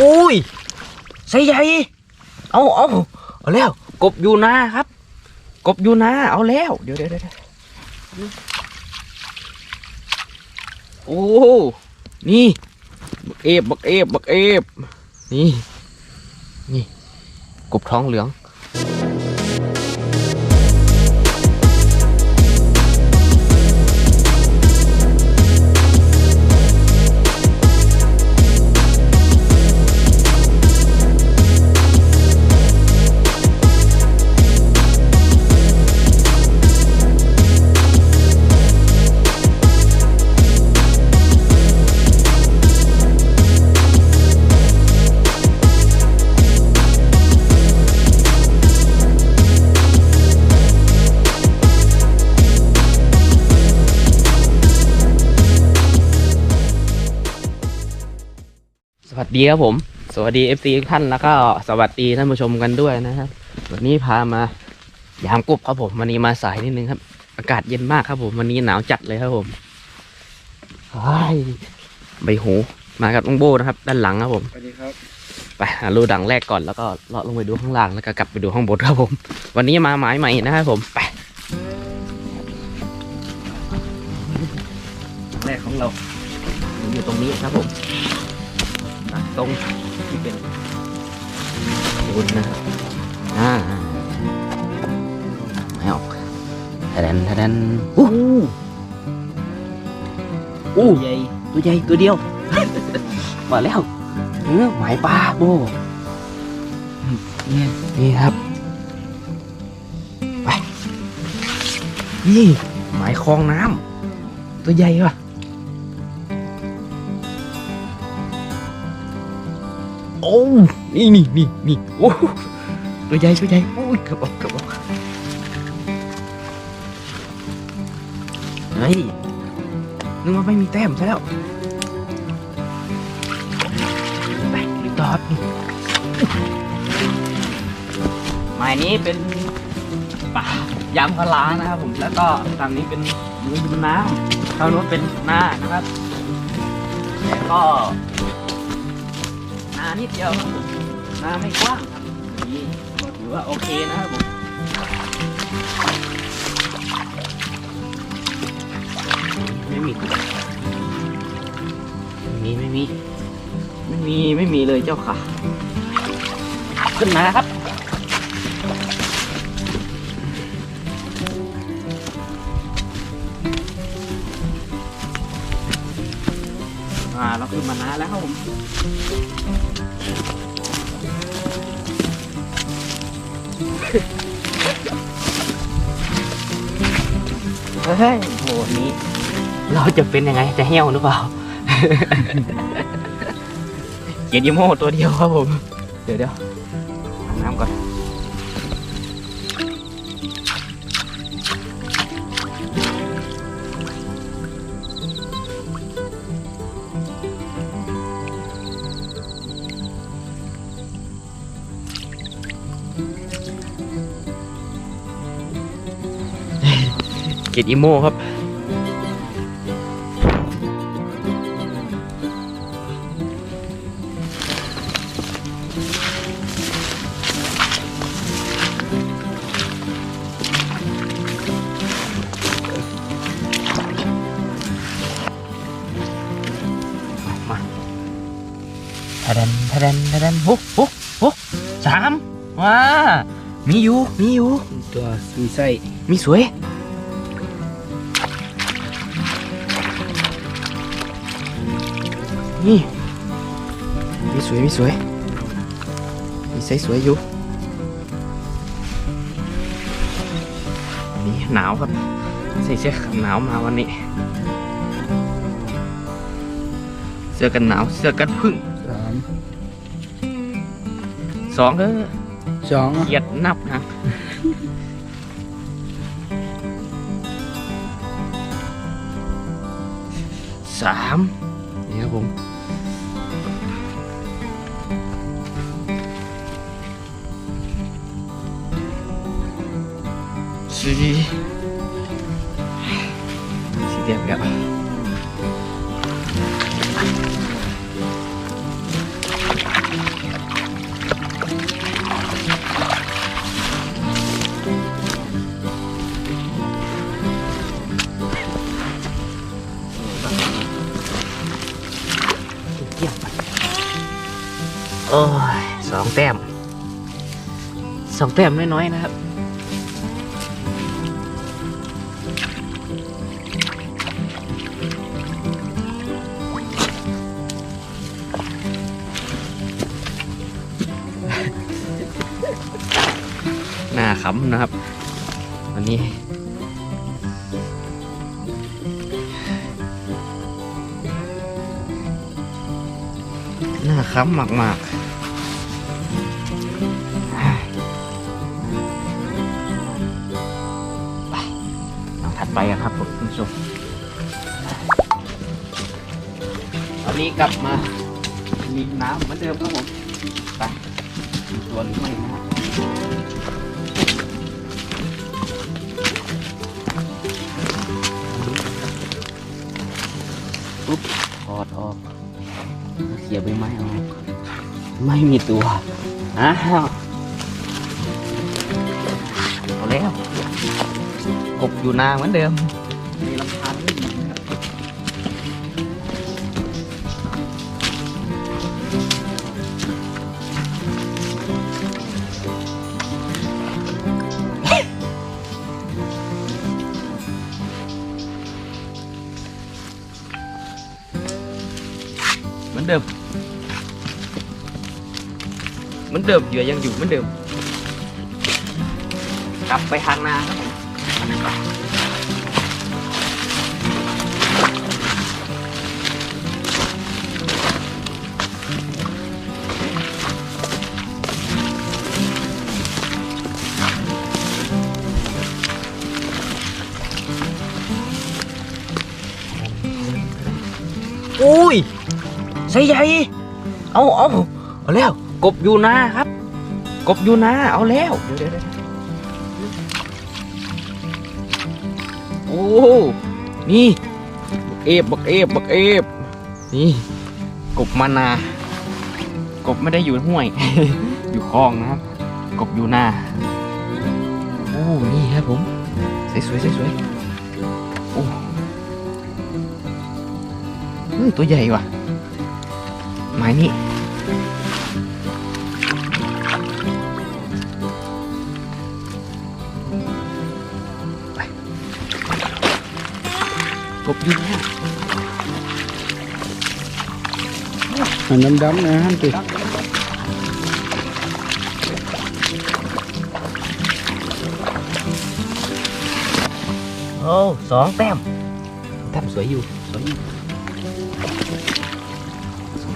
อุ้ยใส่ใหญ่ เอาเอาเอาแล้ว กบอยู่นาครับ กบอยู่นาเอาแล้ว เดี๋ยวเดี๋ยวเดี๋ยวโอ้ นี่ บักเอฟบักเอฟบักเอฟนี่ นี่ กบท้องเหลือง ดีครับผม สวัสดี FC ทุกท่านแล้วก็สวัสดีท่านผู้ชมกันด้วยนะครับวันนี้พามายามกบครับผมวันนี้มาสายนิดนึงครับ อากาศเย็นมากครับผมวันนี้หนาวจัดเลยครับผมว้ายใบหูมากับน้องโบนะครับ ด้านหลังครับผมสวัสดีครับไปหารูดังแรกก่อนแล้วก็เลาะลงไปดูข้างล่างแล้วก็กลับไปดูข้างบนครับผม วันนี้มาหมายใหม่นะครับผมไปแรกของเราอยู่ตรงนี้ครับผม ตัดตรงที่เป็นบุญนะครับอ่าไม่ออกทะเดนทะเดนอู้หูอู้ใหญ่ตัวใหญ่ตัวเดียว มาแล้วเออหมายปลาโบเนี่ยนี่ครับ ไป นี่หมายคลองน้ำตัวใหญ่ว่ะ อ้นี่นี่นี่นี่โอ้ตัวใหญ่ตัวใหญ่โอ้ยกือบอกกือบอกเฮ้ยนึกว่าไม่มีแต้มซะแล้วไปรีบตอดนี่หมายนี้เป็นป่ายางพารานะครับผมแล้วก็ฝั่งนี้เป็นมือเป็นน้ำทางโน้นเป็นหน้านะครับแล้วก็ นิดเดียวครับผมนาไม่กว้างครับนี่ถือว่าโอเคนะครับผมไม่มีไม่มีไม่มี ไม่มี ไม่มีเลยเจ้าค่ะ ขึ้นมาครับ แล้วครับผมเฮ้ยโหนี้ เราจะเป็นยังไง จะเหี้ยวหรือเปล่า เกียรติโมตัวเดียวครับผม เดี๋ยวเดี๋ยวน้ำก่อน เกียรติโมครับ มาทะเดนทะเดนทะเดนโอ้โหโอ้สามว้ามีอยู่ มีอยู่ ตัวมีไส้มีสวย นี่มีสวยมีสวยมีไซส์สวยอยู่วันนี้หนาวครับใส่เสื้อกันหนาวมาวันนี้ เสื้อกันหนาวเสื้อกันพึ่งสามสองเด้อสองเกียดนับนะสามนี่ครับผม สีสีเดียวโอ้ยสองแต้มสองแต้มน้อยนะครับ น้ำนะครับวันนี้ หน้าค้ำมากๆไปลองถัดไปครับผมคุณผู้ชมตอนนี้กลับมาริมน้ำเหมือนเดิมครับผม ไปตัวหรือไม่นะ อออกเขี่ยใบไม้ออกไม่มีตัวอ้าวเอาแล้วกบอยู่นาเหมือนเดิม เดิมเหมือนเดิมเหยื่อยังอยู่เหมือนเดิม กลับไปทางนาครับผมอุ้ย ใส่ใหญ่ เอาเอาเอาแล้ว กบอยู่นาครับ กบอยู่นาเอาแล้วเดี๋ยวเดี๋ยวเดี๋ยวโอ้นี่บักเอฟบักเอฟบักเอฟนี่กบมานา กบไม่ได้อยู่ห้วย อยู่คลองนะครับ กบอยู่นาโอ้นี่ครับผมสวยๆสวยๆโอ้ตัวใหญ่ว่ะ ไม้นี่ไปกบอยู่เนี่ยอันดำๆนะ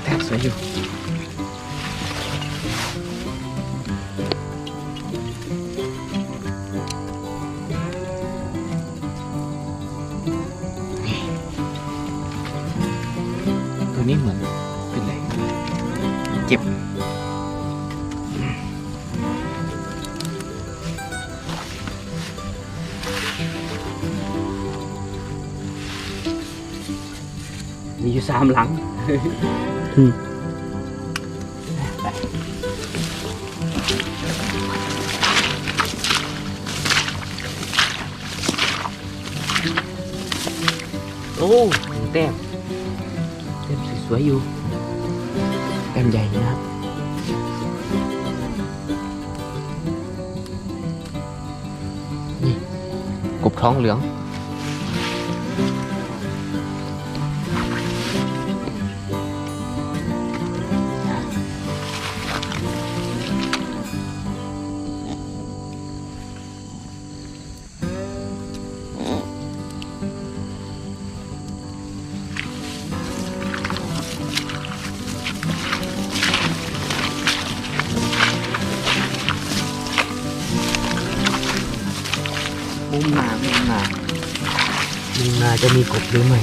ฮันติโอ้สองแต้มแต้ มสวยอยู่สวยอยู่สองแต้มสวยอยู่ตัวนี้เหมือนเป็มสามหลังไปโอ้หนึ่งแต้มแต้มสวยๆอยู่แต้มใหญ่นะครับนี่กบท้องเหลือง จะมีกบหรือไม่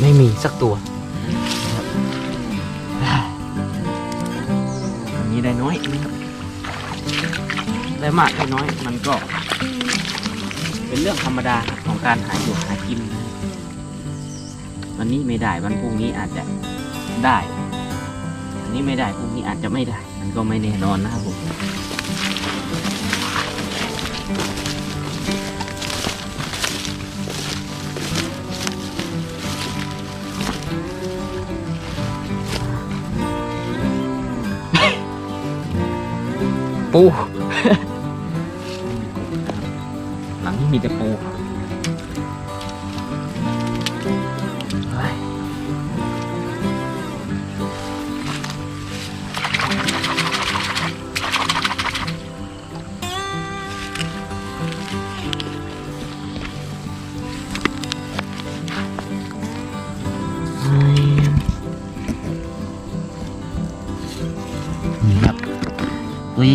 ไม่มีสักตัวนี้ได้น้อยนะครับได้มากได้น้อยมันก็ เป็นเรื่องธรรมดาของการหาอยู่หากินนะวันนี้ไม่ได้วันพรุ่งนี้อาจจะได้วันนี้ไม่ได้พรุ่งนี้อาจจะไม่ได้ มันก็ไม่แน่นอนนะครับผม ปู หลังนี้มีแต่ปู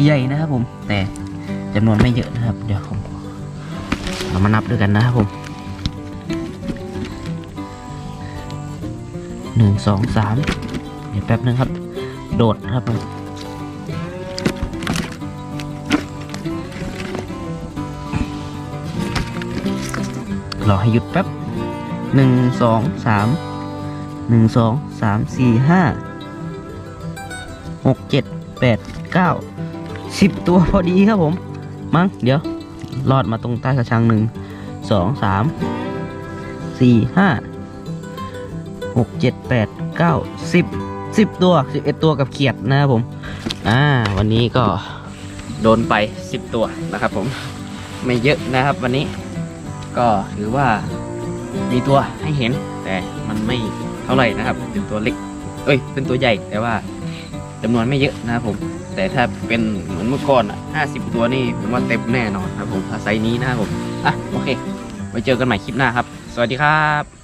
ใหญ่นะครับผม แต่จำนวนไม่เยอะนะครับ เดี๋ยวผมเรามานับด้วยกันนะครับผมหนึ่งสองสามเดี๋ยวแป๊บนึงครับ โดดครับผมรอให้หยุดแป๊บหนึ่งสองสามหนึ่งสองสามสี่ห้าหกเจ็ดแปดเก้า สิบตัวพอดีครับผม มั้งเดี๋ยวลอดมาตรงใต้กระชังหนึ่งสองสามสี่ห้าหกเจ็ดแปดเก้าสิบสิบตัวสิบเอ็ดตัวกับเขียดนะครับผม อ่า วันนี้ก็โดนไปสิบตัวนะครับผม ไม่เยอะนะครับวันนี้ ก็ถือว่ามีตัวให้เห็น แต่มันไม่เท่าไหร่นะครับเป็นตัวเล็ก เอ้ย เป็นตัวใหญ่แต่ว่าจำนวนไม่เยอะนะครับผม แต่ถ้าเป็นเหมือนเมื่อก่อนอะห้าสิบตัวนี่ผมว่าเต็มแน่นอนครับผมถ้าไซส์นี้นะครับผมอะโอเคไว้เจอกันใหม่คลิปหน้าครับ สวัสดีครับ